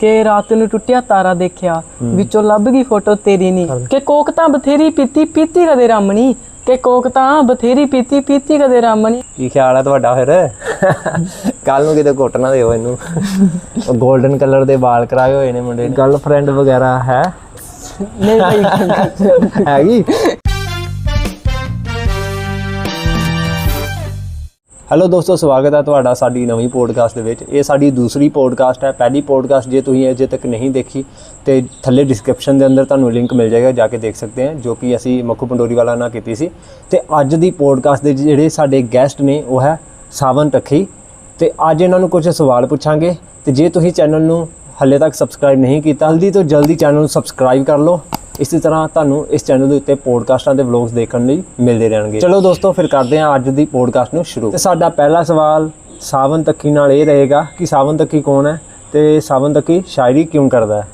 ਕਿ ਰਾਤ ਨੂੰ ਟੁੱਟਿਆ ਤਾਰਾ ਦੇਖਿਆ ਵਿੱਚੋਂ ਲੱਭ ਗਈ ਫੋਟੋ ਤੇਰੀ ਨਹੀਂ ਕਿ ਕੋਕ ਤਾਂ ਬਥੇਰੀ ਪੀਤੀ ਪੀਤੀ ਕਦੇ ਰਾਮਣੀ ਕਿ ਕੋਕ ਤਾਂ ਬਥੇਰੀ ਪੀਤੀ ਪੀਤੀ ਕਦੇ ਰਾਮਣੀ ਕੀ ਖਿਆਲ ਹੈ ਤੁਹਾਡਾ ਫਿਰ? ਕੱਲ ਨੂੰ ਕਿਤੇ ਘੁੱਟ ਨਾ ਦਿਓ ਇਹਨੂੰ। ਉਹ 골ਡਨ ਕਲਰ ਦੇ ਵਾਲ ਕਰਾਏ ਹੋਏ ਨੇ ਮੁੰਡੇ ਨੇ। ਗਰਲਫ੍ਰੈਂਡ ਵਗੈਰਾ ਹੈ। ਨਹੀਂ ਭਾਈ। ਹੈਗੀ? ਹੈਲੋ ਦੋਸਤੋ, ਸਵਾਗਤ ਹੈ ਤੁਹਾਡਾ ਸਾਡੀ ਨਵੀਂ ਪੋਡਕਾਸਟ ਦੇ ਵਿੱਚ। ਇਹ ਸਾਡੀ ਦੂਸਰੀ ਪੋਡਕਾਸਟ ਹੈ। ਪਹਿਲੀ ਪੋਡਕਾਸਟ ਜੇ ਤੁਸੀਂ ਅਜੇ ਤੱਕ ਨਹੀਂ ਦੇਖੀ, ਤੇ ਥੱਲੇ ਡਿਸਕ੍ਰਿਪਸ਼ਨ ਦੇ ਅੰਦਰ ਤੁਹਾਨੂੰ ਲਿੰਕ ਮਿਲ ਜਾਏਗਾ, ਜਾ ਕੇ ਦੇਖ ਸਕਦੇ ਹੋ ਜੋ ਕਿ ਅਸੀਂ ਮੱਖੂ ਪੰਡੋਰੀ ਵਾਲਾ ਨਾਲ ਕੀਤੀ ਸੀ। ਤੇ ਅੱਜ ਦੀ ਪੋਡਕਾਸਟ ਦੇ ਜਿਹੜੇ ਸਾਡੇ ਗੈਸਟ ਨੇ, ਉਹ ਹੈ ਸਾਵਨ ਤਖੀ ਤੇ ਅੱਜ ਇਹਨਾਂ ਨੂੰ ਕੁਝ ਸਵਾਲ ਪੁੱਛਾਂਗੇ। ਤੇ ਜੇ ਤੁਸੀਂ ਚੈਨਲ ਨੂੰ ਹੱਲੇ ਤੱਕ ਸਬਸਕ੍ਰਾਈਬ ਨਹੀਂ ਕੀਤਾ, ਜਲਦੀ ਤੋਂ ਜਲਦੀ ਚੈਨਲ ਨੂੰ ਸਬਸਕ੍ਰਾਈਬ ਕਰ ਲਓ। ਇਸੇ ਤਰ੍ਹਾਂ ਤੁਹਾਨੂੰ ਇਸ ਚੈਨਲ ਦੇ ਉੱਤੇ ਪੋਡਕਾਸਟਾਂ ਦੇ ਵਲੌਗਸ ਦੇਖਣ ਲਈ ਮਿਲਦੇ ਰਹਿਣਗੇ। ਚਲੋ ਦੋਸਤੋ ਫਿਰ ਕਰਦੇ ਹਾਂ ਅੱਜ ਦੀ ਪੋਡਕਾਸਟ ਨੂੰ ਸ਼ੁਰੂ। ਤੇ ਸਾਡਾ ਪਹਿਲਾ ਸਵਾਲ ਸਾਵਨ ਤੱਕੀ ਨਾਲ ਇਹ ਰਹੇਗਾ ਕਿ ਸਾਵਨ ਤੱਕੀ ਕੌਣ ਹੈ ਤੇ ਸਾਵਨ ਤੱਕੀ ਸ਼ਾਇਰੀ ਕਿਉਂ ਕਰਦਾ ਹੈ?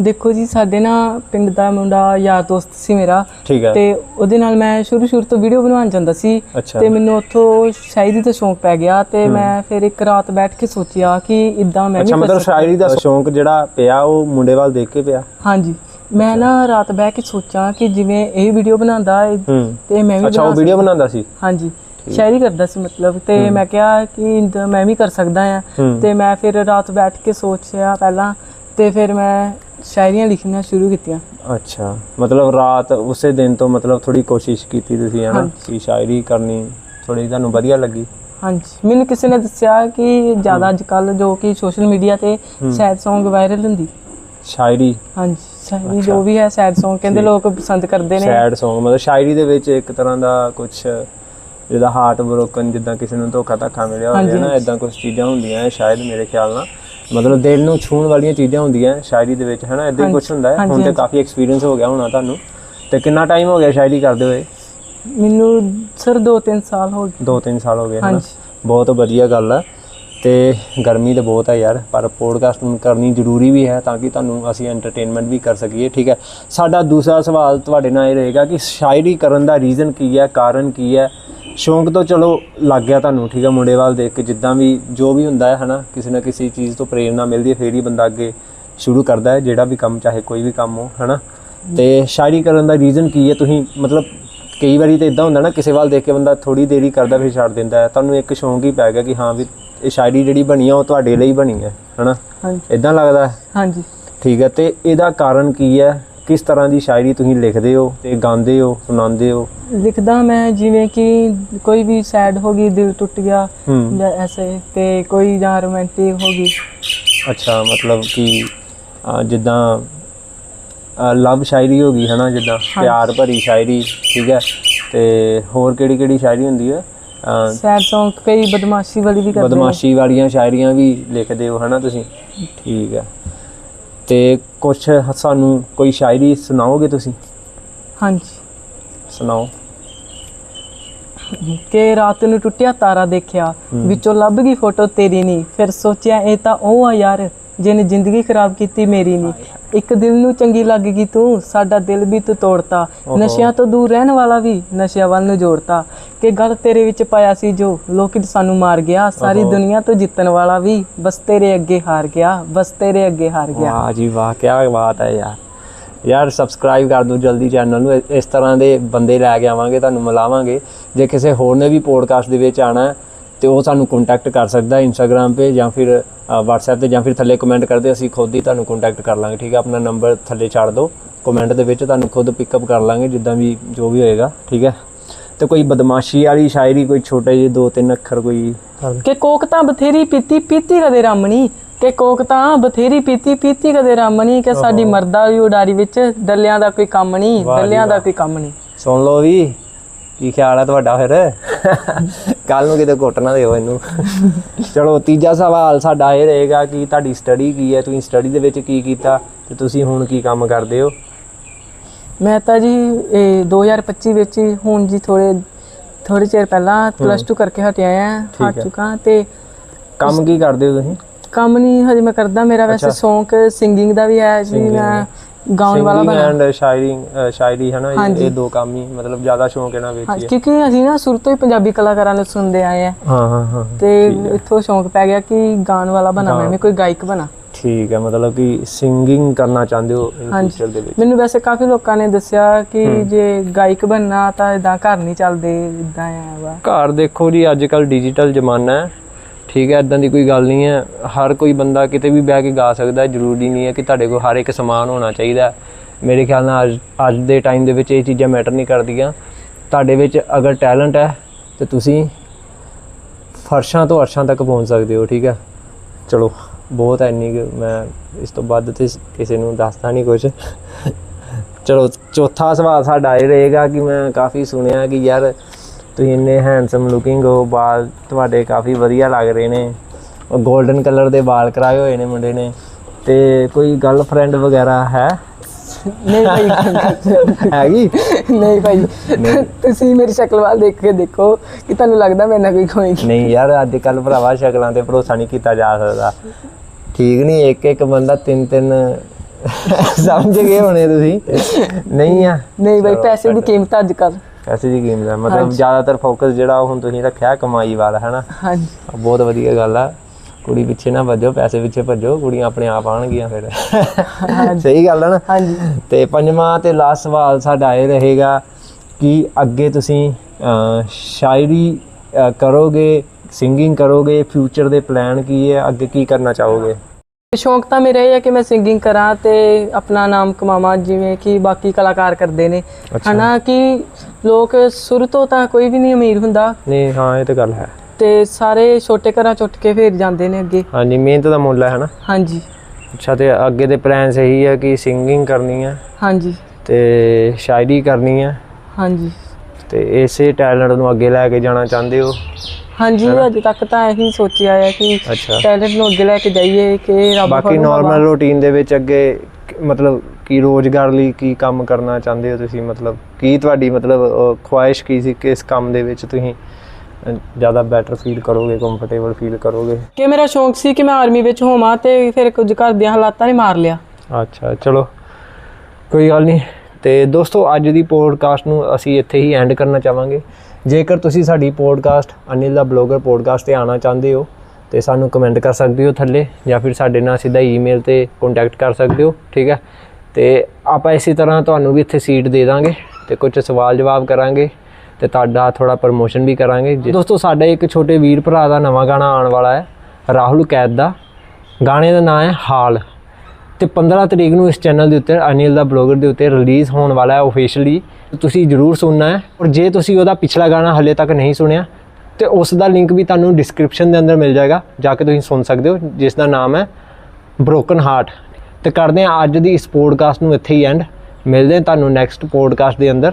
ਦੇਖੋ ਜੀ ਸਾਡੇ ਨਾ ਪਿੰਡ ਦਾ ਮੁੰਡਾ ਯਾਰ ਦੋਸਤ ਸੀ ਮੇਰਾ। ਠੀਕ ਹੈ। ਤੇ ਉਹਦੇ ਨਾਲ ਮੈਂ ਸ਼ੁਰੂ ਸ਼ੁਰੂ ਤੋਂ ਵੀਡੀਓ ਬਣਾਉਣ ਜਾਂਦਾ ਸੀ। ਤੇ ਮੈਨੂੰ ਉੱਥੋਂ ਸ਼ਾਇਰੀ ਦਾ ਸ਼ੌਂਕ ਪੈ ਗਿਆ ਤੇ ਮੈਂ ਫਿਰ ਇੱਕ ਰਾਤ ਬੈਠ ਕੇ ਸੋਚਿਆ ਕਿ ਇਦਾਂ ਮੈਂ ਵੀ ਅੱਛਾ ਮਤਲਬ ਸ਼ਾਇਰੀ ਦਾ ਸ਼ੌਂਕ ਜਿਹੜਾ ਪਿਆ ਉਹ ਮੁੰਡੇ ਵੱਲ ਦੇਖ ਕੇ ਪਿਆ? ਹਾਂਜੀ। ਮੈਂ ਨਾ ਰਾਤ ਬਹਿ ਕੇ ਸੋਚਾਂ ਕਿ ਜਿਵੇਂ ਇਹ ਵੀਡੀਓ ਬਣਾਉਂਦਾ ਹੂੰ। ਤੇ ਮੈਂ ਵੀ ਅੱਛਾ ਉਹ ਬਣਾ ਵੀਡੀਓ ਬਣਾਉਂਦਾ ਸੀ? ਹਾਂਜੀ ਸ਼ਾਇਰੀ ਕਰਦਾ ਸੀ ਮਤਲਬ ਤੇ ਮੈਂ ਕਿਹਾ ਕਿ ਮੈਂ ਵੀ ਕਰ ਸਕਦਾ ਆ ਹੂੰ। ਤੇ ਮੈਂ ਫਿਰ ਰਾਤ ਬੈਠ ਕੇ ਸੋਚਿਆ ਪਹਿਲਾਂ ਤੇ ਫਿਰ ਮੈਂ ਸ਼ਾਇਰੀਆਂ ਲਿਖਣੀਆਂ ਸ਼ੁਰੂ ਕੀਤੀਆਂ। ਅੱਛਾ ਮਤਲਬ ਰਾਤ ਉਸੇ ਦਿਨ ਤੋਂ ਮਤਲਬ ਥੋੜੀ ਕੋਸ਼ਿਸ਼ ਕੀਤੀ ਤੁਸੀਂ ਹਨਾ ਕਿ ਸ਼ਾਇਰੀ ਕਰਨੀ ਥੋੜੀ ਤੁਹਾਨੂੰ ਵਧੀਆ ਲੱਗੀ? ਹਾਂਜੀ ਮੈਨੂੰ ਕਿਸੇ ਨੇ ਦੱਸਿਆ ਕਿ ਜ਼ਿਆਦਾ ਅੱਜ ਕੱਲ ਜੋ ਕਿ ਸੋਸ਼ਲ ਮੀਡੀਆ ਤੇ ਸੈਡ Song ਵਾਇਰਲ ਹੁੰਦੀ। ਸ਼ਾਇਰੀ? ਹਾਂਜੀ। ਸ਼ਾਇਰੀ ਜੋ ਵੀ ਹੈ ਸੈਡ Song ਕਹਿੰਦੇ ਲੋਕ ਪਸੰਦ ਕਰਦੇ ਨੇ। ਸੈਡ Song ਮਤਲਬ ਸ਼ਾਇਰੀ ਦੇ ਵਿੱਚ ਇੱਕ ਤਰ੍ਹਾਂ ਦਾ ਕੁਝ ਜਿਹਦਾ ਹਾਰਟ ਬ੍ਰੋਕਨ ਜਿੱਦਾਂ ਕਿਸੇ ਨੂੰ ਧੋਖਾ ਧੱਕਾ ਮਿਲਿਆ ਹੋਵੇ ਨਾ ਇਦਾਂ ਕੁਝ ਚੀਜ਼ਾਂ ਹੁੰਦੀਆਂ ਹੈ ਸ਼ਾਇਦ ਮੇਰੇ ਖਿਆਲ ਨਾਲ। ਮਤਲਬ ਦਿਲ ਨੂੰ ਛੂਹਣ ਵਾਲੀਆਂ ਚੀਜ਼ਾਂ ਹੁੰਦੀਆਂ ਹੈ ਸ਼ਾਇਰੀ ਦੇ ਵਿੱਚ ਹਨਾ? ਇਦਾਂ ਕੁਝ ਹੁੰਦਾ ਹੈ। ਹੁਣ ਤੇ ਕਾਫੀ ਐਕਸਪੀਰੀਅੰਸ ਹੋ ਗਿਆ ਹੋਣਾ ਤੁਹਾਨੂੰ। ਤੇ ਕਿੰਨਾ ਟਾਈਮ ਹੋ ਗਿਆ ਸ਼ਾਇਰੀ ਕਰਦੇ ਹੋਏ? ਮੈਨੂੰ ਸਰ 2-3 ਸਾਲ ਹੋ ਗਏ। 2-3 ਸਾਲ ਹੋ ਗਏ ਹਨਾ? ਬਹੁਤ ਵਧੀਆ ਗੱਲ ਹੈ। ਤੇ ਗਰਮੀ ਤਾਂ ਬਹੁਤ ਹੈ ਯਾਰ, ਪਰ ਪੋਡਕਾਸਟ ਕਰਨੀ ਜ਼ਰੂਰੀ ਵੀ ਹੈ ਤਾਂ ਕਿ ਤੁਹਾਨੂੰ ਅਸੀਂ ਐਂਟਰਟੇਨਮੈਂਟ ਵੀ ਕਰ ਸਕੀਏ, ਠੀਕ ਹੈ? ਸਾਡਾ ਦੂਸਰਾ ਸਵਾਲ ਤੁਹਾਡੇ ਨਾਲ ਇਹ ਰਹੇਗਾ ਕਿ ਸ਼ਾਇਰੀ ਕਰਨ ਦਾ ਰੀਜ਼ਨ ਕੀ ਹੈ, ਕਾਰਨ ਕੀ ਹੈ? ਸ਼ੌਂਕ ਤੋਂ ਚਲੋ ਲੱਗ ਗਿਆ ਤੁਹਾਨੂੰ, ਠੀਕ ਹੈ? ਮੁੰਡੇ ਵੱਲ ਦੇਖ ਕੇ ਜਿੱਦਾਂ ਵੀ ਜੋ ਵੀ ਹੁੰਦਾ ਹੈ, ਹਨਾ? ਕਿਸੇ ਨਾ ਕਿਸੇ ਚੀਜ਼ ਤੋਂ ਪ੍ਰੇਰਣਾ ਮਿਲਦੀ ਹੈ, ਫੇਰ ਹੀ ਬੰਦਾ ਅੱਗੇ ਸ਼ੁਰੂ ਕਰਦਾ ਹੈ, ਜਿਹੜਾ ਵੀ ਕੰਮ, ਚਾਹੇ ਕੋਈ ਵੀ ਕੰਮ ਹੋ, ਹਨਾ? ਤੇ ਸ਼ਾਇਰੀ ਕਰਨ ਦਾ ਰੀਜ਼ਨ ਕੀ ਹੈ? ਤੁਸੀਂ ਮਤਲਬ ਕਈ ਵਾਰੀ ਤਾਂ ਇਦਾਂ ਹੁੰਦਾ ਨਾ, ਕਿਸੇ ਵੱਲ ਦੇਖ ਕੇ ਬੰਦਾ ਥੋੜੀ ਦੇਰੀ ਕਰਦਾ, ਫਿਰ ਛੱਡ ਦਿੰਦਾ ਹੈ। ਤੁਹਾਨੂੰ ਇੱਕ ਸ਼ੌਂਕ ਹੀ ਪੈ ਗਿਆ ਕਿ ਹਾਂ ਵੀ ਇਹ ਸ਼ਾਇਰੀ ਜਿਹੜੀ ਬਣੀ ਆ ਉਹ ਤੁਹਾਡੇ ਲਈ ਬਣੀ ਹੈ ਹਨਾ? ਹਾਂਜੀ। ਇਦਾਂ ਲੱਗਦਾ? ਹੈ? ਹਾਂਜੀ। ਠੀਕ ਹੈ ਤੇ ਇਹਦਾ ਕਾਰਨ ਕੀ ਹੈ ਕਿਸ ਤਰ੍ਹਾਂ ਦੀ ਸ਼ਾਇਰੀ ਤੁਸੀਂ ਲਿਖਦੇ ਹੋ ਤੇ ਗਾਉਂਦੇ ਹੋ ਸੁਣਾਉਂਦੇ ਹੋ? ਲਿਖਦਾ ਮੈਂ ਜਿਵੇਂ ਕਿ ਕੋਈ ਵੀ ਸੈਡ ਹੋ ਗਈ ਦਿਲ ਟੁੱਟ ਗਿਆ ਹੂੰ। ਜਾਂ ਐਸੇ ਤੇ ਕੋਈ ਜਾਂ ਰੋਮਾਂਟਿਕ ਹੋ ਗਈ। ਅੱਛਾ ਮਤਲਬ ਕਿ ਜਿੱਦਾਂ ਲਵ ਸ਼ਾਇਰੀ ਹੋ ਗਈ ਹਨਾ? ਜਿੱਦਾਂ ਪਿਆਰ ਭਰੀ ਸ਼ਾਇਰੀ ਠੀਕ ਹੈ ਤੇ ਹੋਰ ਕਿਹੜੀ ਕਿਹੜੀ ਸ਼ਾਇਰੀ ਹੁੰਦੀ ਹੈ ਸੈਡ Song ਕਈ ਬਦਮਾਸ਼ੀ ਵਾਲੀ ਵੀ ਕਰਦੇ ਨੇ। ਬਦਮਾਸ਼ੀ ਵਾਲੀਆਂ ਸ਼ਾਇਰੀਆਂ ਵੀ ਲਿਖਦੇ ਹੋ ਹਨਾ ਤੁਸੀਂ? ਠੀਕ ਹੈ ਤੇ ਕੁਝ ਸਾਨੂੰ ਕੋਈ ਸ਼ਾਇਰੀ ਸੁਣਾਓਗੇ ਤੁਸੀਂ? ਹਾਂਜੀ। ਸੁਣਾਓ। ਕਿ ਰਾਤ ਨੂੰ ਟੁੱਟਿਆ ਤਾਰਾ ਦੇਖਿਆ ਵਿੱਚੋਂ ਲੱਭ ਗਈ ਫੋਟੋ ਤੇਰੀ ਨਹੀਂ ਫਿਰ ਸੋਚਿਆ ਇਹ ਤਾਂ ਉਹ ਆ ਯਾਰ ਜਿਹਨੇ ਜ਼ਿੰਦਗੀ ਖਰਾਬ ਕੀਤੀ ਮੇਰੀ ਨਹੀਂ ਇੱਕ ਦਿਲ ਨੂੰ ਚੰਗੀ ਲੱਗ ਗਈ ਤੂੰ ਸਾਡਾ ਦਿਲ ਵੀ ਤੂੰ ਤੋੜਤਾ। ਨਸ਼ਿਆਂ ਤੋਂ ਦੂਰ ਰਹਿਣ ਵਾਲਾ ਵੀ ਨਸ਼ਿਆਂ ਵੱਲ ਨੂੰ ਜੋੜਤਾ। ਕਿ ਗੱਲ ਤੇਰੇ ਵਿੱਚ ਪਾਇਆ ਸੀ ਜੋ ਲੋਕ ਸਾਨੂੰ ਮਾਰ ਗਿਆ ਸਾਰੀ ਦੁਨੀਆ ਤੋਂ ਜਿੱਤਣ ਵਾਲਾ ਵੀ ਬਸ ਤੇਰੇ ਅੱਗੇ ਹਾਰ ਗਿਆ ਬਸ ਤੇਰੇ ਅੱਗੇ ਹਾਰ ਗਿਆ। ਵਾਹ ਜੀ ਵਾਹ ਕੀ ਬਾਤ ਹੈ ਯਾਰ। ਯਾਰ ਸਬਸਕ੍ਰਾਈਬ ਕਰ ਦਿਓ ਜਲਦੀ ਚੈਨਲ ਨੂੰ ਇਸ ਤਰ੍ਹਾਂ ਦੇ ਬੰਦੇ ਲੈ ਕੇ ਆਵਾਂਗੇ ਤੁਹਾਨੂੰ ਮਿਲਾਵਾਂਗੇ। ਜੇ ਕਿਸੇ ਹੋਰ ਨੇ ਵੀ ਪੋਡਕਾਸਟ ਦੇ ਵਿੱਚ ਆਣਾ ਤੇ ਉਹ ਸਾਨੂੰ ਕੰਟੈਕਟ ਕਰ ਸਕਦਾ ਹੈ ਇੰਸਟਾਗ੍ਰam ਤੇ ਜਾਂ ਫਿਰ WhatsApp ਤੇ ਜਾਂ ਫਿਰ ਥੱਲੇ ਕਮੈਂਟ ਕਰਦੇ ਅਸੀਂ ਖੁਦ ਹੀ ਤੁਹਾਨੂੰ ਕੰਟੈਕਟ ਕਰ ਲਾਂਗੇ ਠੀਕ ਹੈ? ਆਪਣਾ ਨੰਬਰ ਥੱਲੇ ਛੱਡ ਦਿਓ। ਕਮੈਂਟ ਦੇ ਵਿੱਚ ਤੁਹਾਨੂੰ ਖੁਦ ਪਿਕਅਪ ਕਰ ਲਾਂਗੇ ਜਿੱਦਾਂ ਵੀ ਜੋ ਵੀ ਹੋਏਗਾ ਠੀਕ ਹੈ? ਤੇ ਕੋਈ ਬਦਮਾਸ਼ੀ ਵਾਲੀ ਸ਼ਾਇਰੀ ਕੋਈ ਛੋਟੇ ਜਿਹੇ ਦੋ ਤਿੰਨ ਅੱਖਰ ਕੋਈ ਕਿ ਕੋਕ ਤਾਂ ਬਥੇਰੀ ਪੀਤੀ ਪੀਤੀ ਕਦੇ ਰਾਮਣੀ ਕਿ ਕੋਕ ਤਾਂ ਬਥੇਰੀ ਪੀਤੀ ਪੀਤੀ ਕਦੇ ਰਾਮਣੀ ਕਿ ਸਾਡੀ ਮਰਦਾ ਵੀ ਉਡਾਰੀ ਵਿੱਚ ਡੱਲਿਆਂ ਦਾ ਕੋਈ ਕੰਮ ਨਹੀਂ ਡੱਲਿਆਂ ਦਾ। ਕੋਈ ਕੰਮ ਨਹੀਂ ਸੁਣ ਲਓ ਵੀ ਕੀ ਖਿਆਲ ਹੈ ਤੁਹਾਡਾ ਫਿਰ? ਕੱਲ ਨੂੰ ਕਿਤੇ ਘੁੱਟ ਨਾ ਦਿਓ ਇਹਨੂੰ। ਚਲੋ ਤੀਜਾ ਸਵਾਲ ਸਾਡਾ ਇਹ ਰਹੇਗਾ ਕਿ ਤੁਹਾਡੀ ਸਟੱਡੀ ਕੀ ਹੈ? ਤੁਸੀਂ ਸਟੱਡੀ ਦੇ ਵਿੱਚ ਕੀ ਕੀਤਾ? ਤੇ ਤੁਸੀਂ ਹੁਣ ਕੀ ਕੰਮ ਕਰਦੇ ਹੋ? ਮੈਂ ਤਾਂ ਜੀ ਇਹ 2025 ਵਿੱਚ ਹੀ ਹੁਣ ਜੀ ਥੋੜੇ ਥੋੜੇ ਚਿਰ ਪਹਿਲਾਂ ਪਲੱਸ 2 ਕਰਕੇ ਹਟਿਆ ਆ ਹਟ। ਚੁੱਕਾ ਤੇ ਕੰਮ ਕੀ ਕਰਦੇ ਹੋ ਤੁਸੀਂ? ਕੰਮ ਨਹੀਂ ਹਜੇ ਮੈਂ ਕਰਦਾ ਮੇਰਾ ਵੈਸੇ ਸ਼ੌਂਕ ਸਿੰਗਿੰਗ ਦਾ ਵੀ ਹੈ ਜੀ ਮੈਂ ਗਾਉਣ ਵਾਲਾ ਬਣਾ ਐਂਡ ਸ਼ਾਇਰੀ ਸ਼ਾਇਰੀ ਹੈ ਨਾ ਇਹ- ਦੋ ਕੰਮ ਹੀ ਮਤਲਬ ਜ਼ਿਆਦਾ ਸ਼ੌਂਕ ਇਹਨਾਂ ਵਿੱਚ ਹਾਂ, ਕਿਉਂਕਿ ਅਸੀਂ ਨਾ ਸ਼ੁਰੂ ਤੋਂ ਹੀ ਪੰਜਾਬੀ ਕਲਾਕਾਰਾਂ ਨੂੰ ਸੁਣਦੇ ਆਏ ਆ। ਹਾਂ ਹਾਂ ਹਾਂ ਤੇ ਇੱਥੋਂ ਸ਼ੌਂਕ ਪੈ ਗਿਆ ਕਿ ਗਾਣ ਵਾਲਾ ਬਣਾ ਮੈਂ ਕੋਈ ਗਾਇਕ ਬਣਾ। ਠੀਕ ਹੈ ਮਤਲਬ ਕਿ ਸਿੰਗਿੰਗ ਕਰਨਾ ਚਾਹੁੰਦੇ ਹੋ ਇਨ। ਫਿਊਚਰ ਦੇ ਵਿੱਚ? ਮੈਨੂੰ ਵੈਸੇ ਕਾਫੀ ਲੋਕਾਂ ਨੇ ਦੱਸਿਆ ਕਿ ਜੇ ਗਾਇਕ ਬਣਨਾ ਤਾਂ ਇਦਾਂ ਘਰ ਨਹੀਂ ਚੱਲਦੇ ਇਦਾਂ ਆ ਵਾ। ਘਰ ਦੇਖੋ ਜੀ ਅੱਜ ਕੱਲ ਡਿਜੀਟਲ ਜ਼ਮਾਨਾ ਹੈ। ਠੀਕ ਹੈ ਇਦਾਂ ਦੀ ਕੋਈ ਗੱਲ ਨਹੀਂ ਹੈ। ਹਰ ਕੋਈ ਬੰਦਾ ਕਿਤੇ ਵੀ ਬਹਿ ਕੇ ਗਾ ਸਕਦਾ ਹੈ ਜ਼ਰੂਰੀ ਨਹੀਂ ਹੈ ਕਿ ਤੁਹਾਡੇ ਕੋਲ ਹਰ ਇੱਕ ਸਮਾਨ ਹੋਣਾ ਚਾਹੀਦਾ। ਮੇਰੇ ਖਿਆਲ ਨਾਲ ਅੱਜ ਅੱਜ ਦੇ ਟਾਈਮ ਦੇ ਵਿੱਚ ਇਹ ਚੀਜ਼ਾਂ ਮੈਟਰ ਨਹੀਂ ਕਰਦੀਆਂ। ਤੁਹਾਡੇ ਵਿੱਚ ਅਗਰ ਟੈਲੈਂਟ ਹੈ ਤੇ ਤੁਸੀਂ ਫਰਸ਼ਾਂ ਤੋਂ ਅਰਸ਼ਾਂ ਤੱਕ ਪਹੁੰਚ ਸਕਦੇ ਹੋ ਠੀਕ ਹੈ। ਚਲੋ। ਬਹੁਤ ਹੈ, ਇੰਨੀ ਕੁ ਮੈਂ ਇਸ ਤੋਂ ਵੱਧ ਤੇ ਕਿਸੇ ਨੂੰ ਦੱਸਦਾ ਨਹੀਂ ਕੁਝ ਚਲੋ, ਚੌਥਾ ਸਵਾਲ ਸਾਡਾ ਇਹ ਰਹੇਗਾ ਕਿ ਮੈਂ ਕਾਫੀ ਸੁਣਿਆ ਕਿ ਯਾਰ ਤੁਸੀਂ ਇੰਨੇ ਹੈਂਡਸਮ ਲੁਕਿੰਗ ਹੋ, ਵਾਲ ਤੁਹਾਡੇ ਕਾਫੀ ਵਧੀਆ ਲੱਗ ਰਹੇ ਨੇ। ਉਹ 골ਡਨ ਕਲਰ ਦੇ ਵਾਲ ਕਰਾਏ ਹੋਏ ਨੇ ਮੁੰਡੇ ਨੇ। ਤੇ ਕੋਈ ਗਰਲਫ੍ਰੈਂਡ ਵਗੈਰਾ ਹੈ? ਨਹੀਂ ਭਾਈ ਹੈਗੀ? ਨਹੀਂ ਭਾਈ ਤੁਸੀਂ ਮੇਰੀ ਸ਼ਕਲ ਵੱਲ ਦੇਖ ਕੇ ਦੇਖੋ ਕਿ ਤੁਹਾਨੂੰ ਲੱਗਦਾ ਮੇਰੇ ਨਾਲ ਕੋਈ ਹੋਏਗੀ ਨਹੀਂ। ਯਾਰ ਅੱਜ ਕੱਲ ਭਰਾਵਾ ਸ਼ਕਲਾਂ ਤੇ ਭਰੋਸਾ ਨਹੀਂ ਕੀਤਾ ਜਾ ਸਕਦਾ। ਠੀਕ ਨਹੀਂ ਇੱਕ ਇੱਕ ਬੰਦਾ ਤਿੰਨ ਤਿੰਨ ਸਮਝ ਗਏ ਹੋਣੇ ਤੁਸੀਂ। ਨਹੀਂ ਆ। ਨਹੀਂ ਭਾਈ ਪੈਸੇ ਦੀ ਕੀਮਤ ਅੱਜ ਕੱਲ ਪੈਸੇ ਦੀ ਕੀਮਤ ਮਤਲਬ ਜ਼ਿਆਦਾਤਰ ਫੋਕਸ ਜਿਹੜਾ ਹੁਣ ਤੁਸੀਂ ਰੱਖਿਆ ਕਮਾਈ ਵਾਲਾ ਹੈ ਨਾ ਹਾਂਜੀ। ਬਹੁਤ ਵਧੀਆ ਗੱਲ ਆ। ਕੁੜੀ ਪਿੱਛੇ ਨਾ ਭੱਜੋ ਪੈਸੇ ਪਿੱਛੇ ਭੱਜੋ ਕੁੜੀਆਂ ਆਪਣੇ ਆਪ ਆਣਗੀਆਂ ਫਿਰ। ਸਹੀ ਗੱਲ ਹੈ ਨਾ? ਹਾਂਜੀ। ਤੇ ਪੰਜਵਾਂ ਤੇ ਲਾਸਟ ਸਵਾਲ ਸਾਡਾ ਇਹ ਰਹੇਗਾ ਕਿ ਅੱਗੇ ਤੁਸੀਂ ਸ਼ਾਇਰੀ ਕਰੋਗੇ ਸਿੰਗਿੰਗ ਕਰੋਗੇ ਫਿਊਚਰ ਦੇ ਪਲਾਨ ਕੀ ਹੈ ਅੱਗੇ ਕੀ ਕਰਨਾ ਚਾਹੋਗੇ? ਸ਼ੌਂਕ ਤਾਂ ਮੇਰਾ ਇਹ ਹੈ ਕਿ ਮੈਂ ਸਿੰਗਿੰਗ ਕਰਾਂ ਤੇ ਆਪਣਾ ਨਾਮ ਕਮਾਵਾਂ ਜਿਵੇਂ ਕਿ ਬਾਕੀ ਕਲਾਕਾਰ ਕਰਦੇ ਨੇ। ਹਨਾ ਕਿ ਲੋਕ ਸ਼ੁਰੂ ਤੋਂ ਤਾਂ ਕੋਈ ਵੀ ਨਹੀਂ ਅਮੀਰ ਹੁੰਦਾ। ਨਹੀਂ ਹਾਂ ਇਹ ਤਾਂ ਗੱਲ ਹੈ। ਤੇ ਸਾਰੇ ਛੋਟੇ ਘਰਾਂ ਚ ਉੱਠ ਕੇ ਫੇਰ ਜਾਂਦੇ ਨੇ ਅੱਗੇ। ਹਾਂਜੀ ਮਿਹਨਤ ਦਾ ਮੁੱਲ ਹੈ ਹਨਾ? ਹਾਂਜੀ। ਅੱਛਾ ਤੇ ਅੱਗੇ ਦੇ ਪਲਾਨ ਸਹੀ ਹੈ ਕਿ ਸਿੰਗਿੰਗ ਕਰਨੀ ਹੈ ਹਾਂਜੀ। ਤੇ ਸ਼ਾਇਰੀ ਕਰਨੀ ਹੈ ਹਾਂਜੀ। ਤੇ ਇਸੇ ਟੈਲੈਂਟ ਨੂੰ ਅੱਗੇ ਲੈ ਕੇ ਜਾਣਾ ਚਾਹੁੰਦੇ ਹੋ? ਹਾਂਜੀ ਅਜੇ ਤੱਕ ਤਾਂ ਇਹੀ ਸੋਚਿਆ ਹੈ ਕਿ ਟੈਲੈਂਟ ਨੂੰ ਅੱਗੇ ਲੈ ਕੇ ਜਾਈਏ ਕਿ ਰੱਬ ਬਾਕੀ ਨਾਰਮਲ ਰੂਟੀਨ ਦੇ ਵਿੱਚ ਅੱਗੇ ਮਤਲਬ ਕੀ ਰੋਜ਼ਗਾਰ ਲਈ ਕੀ ਕੰਮ ਕਰਨਾ ਚਾਹੁੰਦੇ ਹੋ ਤੁਸੀਂ? ਮਤਲਬ ਕੀ ਤੁਹਾਡੀ ਮਤਲਬ ਖੁਆਇਸ਼ ਕੀ ਸੀ ਕਿਸ ਕੰਮ ਦੇ ਵਿੱਚ ਤੁਸੀਂ ਜ਼ਿਆਦਾ ਬੈਟਰ ਫੀਲ ਕਰੋਗੇ ਕੰਫਰਟੇਬਲ ਫੀਲ ਕਰੋਗੇ। ਕਿ ਮੇਰਾ ਸ਼ੌਂਕ ਸੀ ਕਿ ਮੈਂ ਆਰਮੀ ਵਿੱਚ ਹੋਵਾਂ ਤੇ ਫਿਰ ਕੁਝ ਘਰ ਦੀਆਂ ਹਾਲਾਤਾਂ ਨੇ ਮਾਰ ਲਿਆ। ਅੱਛਾ ਚਲੋ ਕੋਈ ਗੱਲ ਨਹੀਂ ਤੇ ਦੋਸਤੋ ਅੱਜ ਦੀ ਪੋਡਕਾਸਟ ਨੂੰ ਅਸੀਂ ਇੱਥੇ ਹੀ ਐਂਡ ਕਰਨਾ ਚਾਹਾਂਗੇ। ਜੇਕਰ ਤੁਸੀਂ ਸਾਡੀ ਪੋਡਕਾਸਟ ਅਨਿਲ ਦਾ ਬਲੌਗਰ ਪੋਡਕਾਸਟ ਤੇ ਆਉਣਾ ਚਾਹੁੰਦੇ ਹੋ ਤੇ ਸਾਨੂੰ ਕਮੈਂਟ ਕਰ ਸਕਦੇ ਹੋ ਥੱਲੇ ਜਾਂ ਫਿਰ ਸਾਡੇ ਨਾਲ ਸਿੱਧਾ ਈਮੇਲ ਤੇ ਕੰਟੈਕਟ ਕਰ ਸਕਦੇ ਹੋ ਠੀਕ ਹੈ? ਤੇ ਆਪਾਂ ਇਸੇ ਤਰ੍ਹਾਂ ਤੁਹਾਨੂੰ ਵੀ ਇੱਥੇ ਸੀਟ ਦੇ ਦਾਂਗੇ ਤੇ ਕੁਝ ਸਵਾਲ ਜਵਾਬ ਕਰਾਂਗੇ। ਤੇ ਤੁਹਾਡਾ ਥੋੜਾ ਪ੍ਰਮੋਸ਼ਨ ਵੀ ਕਰਾਂਗੇ। ਜੇ- ਦੋਸਤੋ, ਸਾਡਾ ਇੱਕ ਛੋਟੇ ਵੀਰ ਭਰਾ ਦਾ ਨਵਾਂ ਗਾਣਾ ਆਉਣ ਵਾਲਾ ਹੈ, ਰਾਹੁਲ ਕੈਦ ਦਾ। ਗਾਣੇ ਦਾ ਨਾਮ ਹੈ ਹਾਲ। ਤੇ 15 ਤਰੀਕ ਨੂੰ ਇਸ ਚੈਨਲ ਦੇ ਉੱਤੇ, ਅਨਿਲ ਦਾ ਬਲੌਗਰ ਦੇ ਉੱਤੇ ਰਿਲੀਜ਼ ਹੋਣ ਵਾਲਾ ਹੈ ਓਫੀਸ਼ੀਅਲੀ ਤੁਸੀਂ ਜਰੂਰ ਸੁਣਨਾ ਹੈ। ਔਰ ਜੇ ਤੁਸੀਂ ਉਹਦਾ ਪਿਛਲਾ ਗਾਣਾ ਹਲੇ ਤੱਕ ਨਹੀਂ ਸੁਣਿਆ, ਤੇ ਉਸ ਦਾ ਲਿੰਕ ਵੀ ਤੁਹਾਨੂੰ ਡਿਸਕ੍ਰਿਪਸ਼ਨ ਦੇ ਅੰਦਰ ਮਿਲ ਜਾਏਗਾ। ਜਾ ਕੇ ਤੁਸੀਂ ਸੁਣ ਸਕਦੇ ਹੋ, ਜਿਸ ਦਾ ਨਾਮ ਹੈ ਬ੍ਰੋਕਨ ਹਾਰਟ ਤੇ ਕਰਦੇ ਹਾਂ ਅੱਜ ਦੀ ਇਸ ਪੋਡਕਾਸਟ ਨੂੰ ਇੱਥੇ ਹੀ ਐਂਡ ਮਿਲਦੇ ਹਾਂ ਤੁਹਾਨੂੰ ਨੈਕਸਟ ਪੋਡਕਾਸਟ ਦੇ ਅੰਦਰ।